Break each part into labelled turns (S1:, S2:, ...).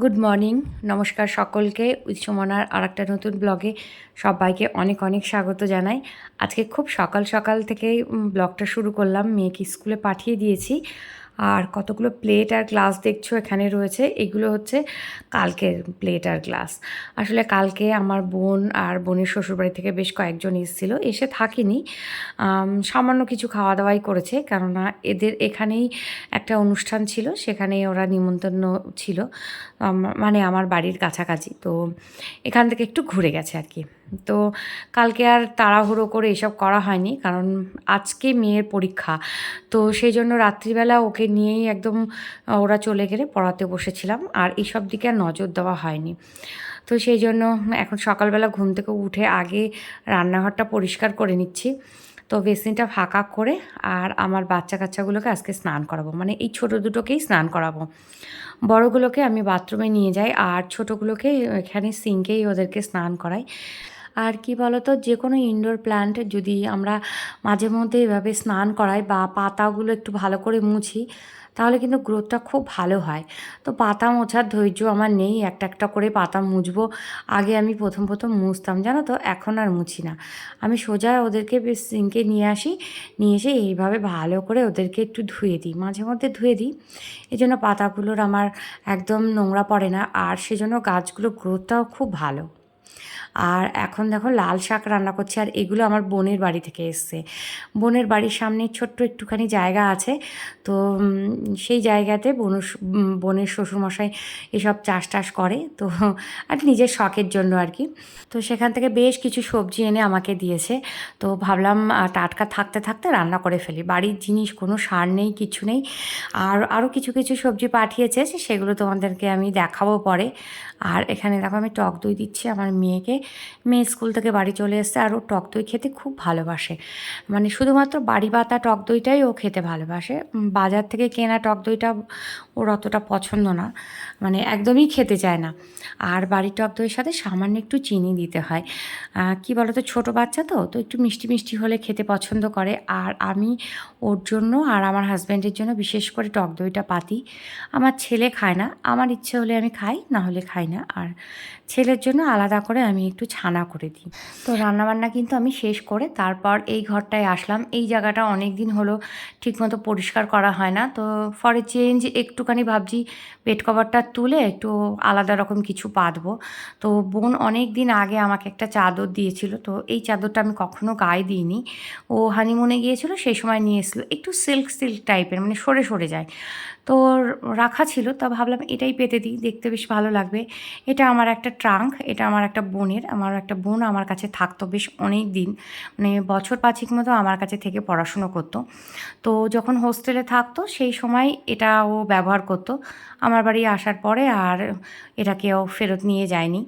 S1: Good morning নমস্কার সকলকে। উৎসমনার আর একটা নতুন ব্লগে সবাইকে অনেক অনেক স্বাগত জানাই। আজকে খুব সকাল সকাল থেকেই ব্লগটা শুরু করলাম। মেয়েকে স্কুলে পাঠিয়ে দিয়েছি। আর কতগুলো প্লেট আর গ্লাস দেখছ এখানে রয়েছে, এগুলো হচ্ছে কালকের প্লেট আর গ্লাস আসলে কালকে আমার বোন আর বোনের শ্বশুরবাড়ি থেকে বেশ কয়েকজন এসেছিল, এসে থাকিনি। সামান্য কিছু খাওয়া দাওয়াই করেছে, কেননা এদের এখানেই একটা অনুষ্ঠান ছিল সেখানে ওরা নিমন্ত্রণ ছিল মানে আমার বাড়ির কাছাকাছি। তো এখান থেকে একটু ঘুরে গেছে আর কি। তো কালকে আর তাড়াহুড়ো করে এসব করা হয়নি, কারণ আজকে মেয়ের পরীক্ষা। তো সেই জন্য রাত্রিবেলা ওকে নিয়েই একদম ওরা চলে গেলে পড়াতে বসেছিলাম। আর এইসব দিকে আর নজর দেওয়া হয়নি। তো সেই জন্য এখন সকালবেলা ঘুম থেকে উঠে আগে রান্নাঘরটা পরিষ্কার করে নিচ্ছি। তো বেসিনটা ফাঁকা করে আর আমার বাচ্চা কাচ্চাগুলোকে আজকে স্নান করাবো। মানে এই ছোটো দুটোকেই স্নান করাবো। বড়গুলোকে আমি বাথরুমে নিয়ে যাই আর ছোটোগুলোকে এখানে সিঙ্কেই ওদেরকে স্নান করাই। আর কি বলতো যে কোনো ইনডোর প্ল্যান্ট যদি আমরা মাঝে মধ্যে এভাবে স্নান করাই বা পাতাগুলো একটু ভালো করে মুছি, তাহলে কিন্তু গ্রোথটা খুব ভালো হয়। তো পাতা মোছার ধৈর্য আমার নেই, একটা একটা করে পাতা মুছবো। আগে আমি প্রথম প্রথম মুছতাম, জানো তো? এখন আর মুছি না। আমি সোজা ওদেরকে বেশ সিঙ্কে নিয়ে আসি, নিয়ে এসে এইভাবে ভালো করে ওদেরকে একটু ধুয়ে দিই, মাঝে মধ্যে ধুয়ে দিই। এই জন্য পাতাগুলোর আমার একদম নোংরা পড়ে না, আর সেজন্য গাছগুলোর গ্রোথটাও খুব ভালো। আর এখন দেখো লাল শাক রান্না করছি আর এগুলো আমার বোনের বাড়ি থেকে এসছে। বোনের বাড়ির সামনে ছোট্ট একটুখানি জায়গা আছে। তো সেই জায়গাতে উম, বোনের শ্বশুরমশাই এসব চাষ টাস করে। তো আর নিজের শখের জন্য আর কি। তো সেখান থেকে বেশ কিছু সবজি এনে আমাকে দিয়েছে। তো ভাবলাম টাটকা থাকতে থাকতে রান্না করে ফেলি। বাড়ির জিনিস কোনো সার নেই কিছু নেই। আর আরও কিছু কিছু সবজি পাঠিয়েছে সেগুলো তোমাদেরকে আমি দেখাবো পরে। আর এখানে দেখো আমি টক দই দিচ্ছি আমার মেয়েকে। মেয়ে স্কুল থেকে বাড়ি চলে এসছে আর ও টক দই খেতে খুব ভালোবাসে। মানে শুধুমাত্র বাড়ি পাতা টক দইটাই ও খেতে ভালোবাসে। বাজার থেকে কেনা টক দইটা ওর অতটা পছন্দ না। মানে একদমই খেতে চায় না। আর বাড়ির টক দইয়ের সাথে সামান্য একটু চিনি দিতে হয়। কি বলো তো ছোটো বাচ্চা তো তো একটু মিষ্টি মিষ্টি হলে খেতে পছন্দ করে। আর আমি ওর জন্য আর আমার হাজব্যান্ডের জন্য বিশেষ করে টক দইটা পাতি। আমার ছেলে খায় না। আমার ইচ্ছে হলে আমি খাই, না হলে খাই না। আর ছেলের জন্য আলাদা করে আমি একটু ছানা করে দিই। তো রান্নাবান্না কিন্তু আমি শেষ করে তারপর এই ঘরটায় আসলাম। এই জায়গাটা অনেক দিন হলো ঠিকমতো পরিষ্কার করা হয় না। তো ফরে চেঞ্জ একটুখানি ভাবছি বেড কভারটা তুলে একটু আলাদা রকম কিছু পাতবো তো বোন অনেক দিন আগে আমাকে একটা চাদর দিয়েছিল, তো এই চাদরটা আমি কখনো গায়ে দিইনি। ও হানিমুনে গিয়েছিল, সেই সময় নিয়ে এসেছিল। একটু সিল্ক সিল্ক টাইপের মানে সরে সরে যায়। তো রাখা ছিল, তা ভাবলাম এটাই পেতে দিই, দেখতে বেশ ভালো লাগবে। এটা আমার একটা ট্রাঙ্ক এটা আমার একটা বোনের, আমার একটা বোন আমার কাছে থাকতো বেশ অনেক দিন মানে বছর পাঁচিক মতো আমার কাছে থেকে পড়াশুনো করতো। তো যখন হোস্টেলে থাকতো, সেই সময় এটা ও ব্যবহার করতো। আমার বাড়ি আসার পরে আর এটা কেউ ফেরত নিয়ে যায়নি।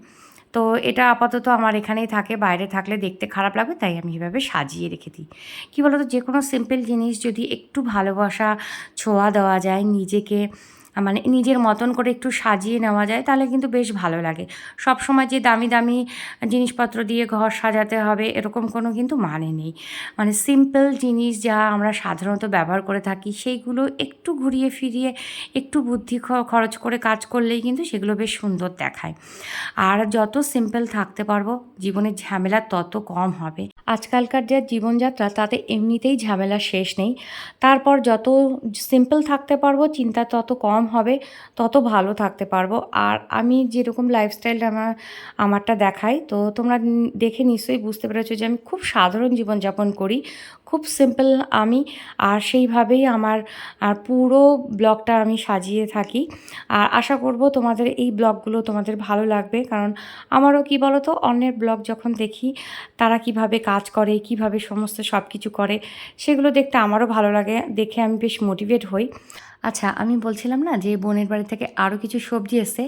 S1: তো এটা আপাতত আমার এখানেই থাকে, বাইরে থাকলে দেখতে খারাপ লাগবে, তাই আমি এভাবে সাজিয়ে রেখে দিই। কী বলতো? যে কোনো সিম্পল জিনিস যদি একটু ভালোবাসা, ছোঁয়া দেওয়া যায় নিজেকে মানে নিজের মতন করে একটু সাজিয়ে নেওয়া যায়, তাহলে কিন্তু বেশ ভালো লাগে। সব সময় যে দামি দামি জিনিসপত্র দিয়ে ঘর সাজাতে হবে, এরকম কোনো কিন্তু মানে নেই। মানে সিম্পল জিনিস যা আমরা সাধারণত ব্যবহার করে থাকি, সেইগুলো একটু ঘুরিয়ে ফিরিয়ে, একটু বুদ্ধি খরচ করে কাজ করলেই কিন্তু সেগুলো বেশ সুন্দর দেখায়। আর যত সিম্পল থাকতে পারব জীবনের ঝামেলা তত কম হবে। আজকালকার যে জীবনযাত্রা, তাতে এমনিতেই ঝামেলা শেষ নেই। তারপর যত সিম্পল থাকতে পারব, চিন্তা তত কম হবে, তত ভালো থাকতে পারব। আর আমি যেরকম লাইফস্টাইলটা আমার, আমারটা দেখাই, তো তোমরা দেখে নিশ্চয়ই বুঝতে পেরেছ যে আমি খুব সাধারণ জীবনযাপন করি, খুব সিম্পল আমি, আর সেইভাবেই আমার, আর পুরো ব্লগটা আমি সাজিয়ে থাকি। আর আশা করব তোমাদের এই ব্লগগুলো তোমাদের ভালো লাগবে, কারণ আমারও কি বলো তো অন্যের ব্লগ যখন দেখি, তারা কীভাবে কাজ করে, কীভাবে সমস্ত সব কিছু করে, সেগুলো দেখতে আমারও ভালো লাগে, দেখে আমি বেশ মোটিভেট হই। আচ্ছা আমি বলছিলাম না যে বোনের বাড়ি থেকে আরও কিছু সবজি এসছে।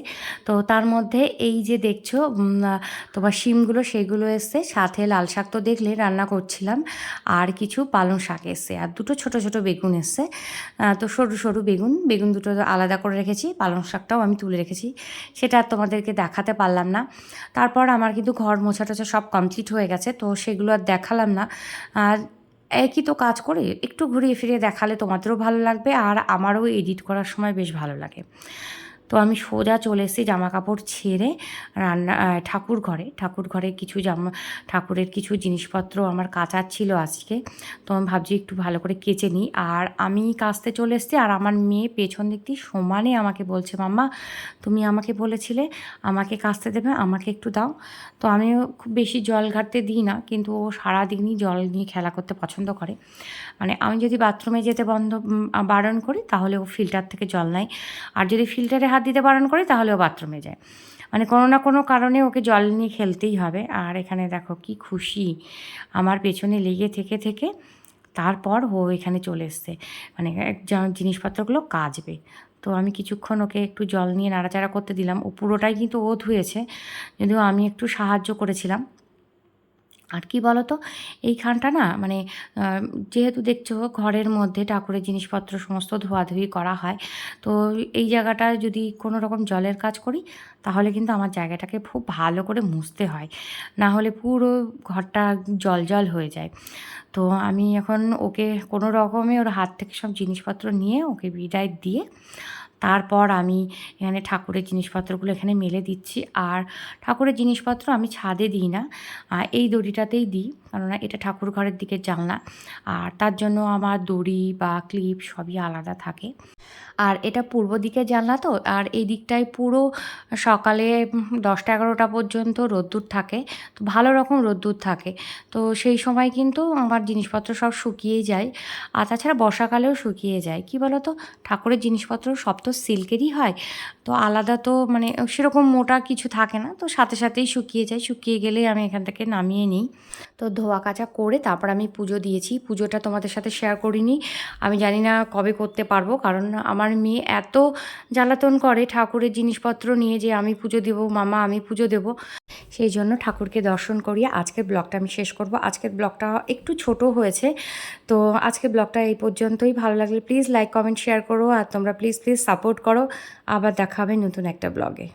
S1: তো তার মধ্যে এই যে দেখছ তোমার শিমগুলো, সেগুলো এসছে। সাথে লাল শাক তো দেখলে রান্না করছিলাম। আর কিছু পালং শাক এসছে। আর দুটো ছোট ছোট বেগুন এসছে। তো সরু সরু বেগুন। বেগুন দুটো আলাদা করে রেখেছি। পালং শাকটাও আমি তুলে রেখেছি। সেটা আর তোমাদেরকে দেখাতে পারলাম না। তারপর আমার কিন্তু ঘর মোছা টোছা সব কমপ্লিট হয়ে গেছে। তো সেগুলো আর দেখালাম না। আর একই তো কাজ করে একটু ঘুরিয়ে ফিরিয়ে দেখালে তোমাদেরও ভালো লাগবে আর আমারও এডিট করার সময় বেশ ভালো লাগে। তো আমি সোজা চলে এসেছি জামা কাপড় ছেড়ে রান্না ঠাকুর ঘরে। ঠাকুর ঘরে কিছু জামা, ঠাকুরের কিছু জিনিসপত্র আমার কাচার ছিল আজকে। তো আমি ভাবছি একটু ভালো করে কেচে নিই। আর আমি কাচতে চলে এসেছি আর আমার মেয়ে পেছন দিক দিয়ে সমানে আমাকে বলছে, মাম্মা, তুমি আমাকে বলেছিলে আমাকে কাচতে দেবে, আমাকে একটু দাও। তো আমিও খুব বেশি জল ঘাটতে দিই না, কিন্তু ও সারাদিনই জল নিয়ে খেলা করতে পছন্দ করে। মানে আমি যদি বাথরুমে যেতে বন্ধ বারণ করি, তাহলে ও ফিল্টার থেকে জল নেয়। আর যদি ফিল্টারে হাত দিতে বারণ করি, তাহলে ও বাথরুমে যায়। মানে কোনো না কোনো কারণে ওকে জল নিয়ে খেলতেই হবে। আর এখানে দেখো কি খুশি। আমার পেছনে লেগে থেকে থেকে তারপর ও এখানে চলে এসছে। মানে জিনিসপত্রগুলো কাচবে। তো আমি কিছুক্ষণ ওকে একটু জল নিয়ে নাড়াচাড়া করতে দিলাম। ও পুরোটাই কিন্তু ও ধুয়েছে। যদিও আমি একটু সাহায্য করেছিলাম। আর কি বলো তো এইখানটা না মানে যেহেতু দেখছ ঘরের মধ্যে ঠাকুরের জিনিসপত্র সমস্ত ধোয়াধুয়ি করা হয়, তো এই জায়গাটা যদি কোনো রকম জলের কাজ করি, তাহলে কিন্তু আমার জায়গাটাকে খুব ভালো করে মুছতে হয়। না হলে পুরো ঘরটা জল জল হয়ে যায়। তো আমি এখন ওকে কোনো রকমে ওর হাত থেকে সব জিনিসপত্র নিয়ে ওকে বিদায় দিয়ে তারপর আমি এখানে ঠাকুরের জিনিসপত্রগুলো এখানে মেলে দিচ্ছি। আর ঠাকুরের জিনিসপত্র আমি ছাদে দিই না এই দড়িটাতেই দিই, কেননা এটা ঠাকুর ঘরের দিকে জানলা। আর তার জন্য আমার দড়ি বা ক্লিপ সবই আলাদা থাকে। আর এটা পূর্ব দিকে জানলা তো, আর এই দিকটায় পুরো সকালে দশটা এগারোটা পর্যন্ত রোদ্দুর থাকে, তো ভালো রকম রোদ্দুর থাকে। তো সেই সময় কিন্তু আমার জিনিসপত্র সব শুকিয়েই যায়, আর তাছাড়া বর্ষাকালেও শুকিয়ে যায়। কি বলো তো ঠাকুরের জিনিসপত্র সব তো সিল্কেরই হয়। তো আলাদা তো মানে সেরকম মোটা কিছু থাকে না। তো সাথে সাথেই শুকিয়ে যায়। শুকিয়ে গেলেই আমি এখান থেকে নামিয়ে নিই। তো ধোয়া কাচা করে তারপর আমি পুজো দিয়েছি। পুজোটা তোমাদের সাথে শেয়ার করিনি। আমি জানি না কবে করতে পারব। কারণ আমার মেয়ে এত জ্বালাতন করে ঠাকুরের জিনিসপত্র নিয়ে যে আমি পুজো দেবো, মামা আমি পুজো দেবো। সেই জন্য ঠাকুরকে দর্শন করিয়ে আজকের ব্লগটা আমি শেষ করব। আজকের ব্লগটা একটু ছোট হয়েছে। তো আজকের ব্লগটা এই পর্যন্তই। ভালো লাগলে প্লিজ লাইক কমেন্ট শেয়ার করো। আর তোমরা প্লিজ প্লিজ সাপোর্ট করো। আবার দেখা হবে নতুন একটা ব্লগে।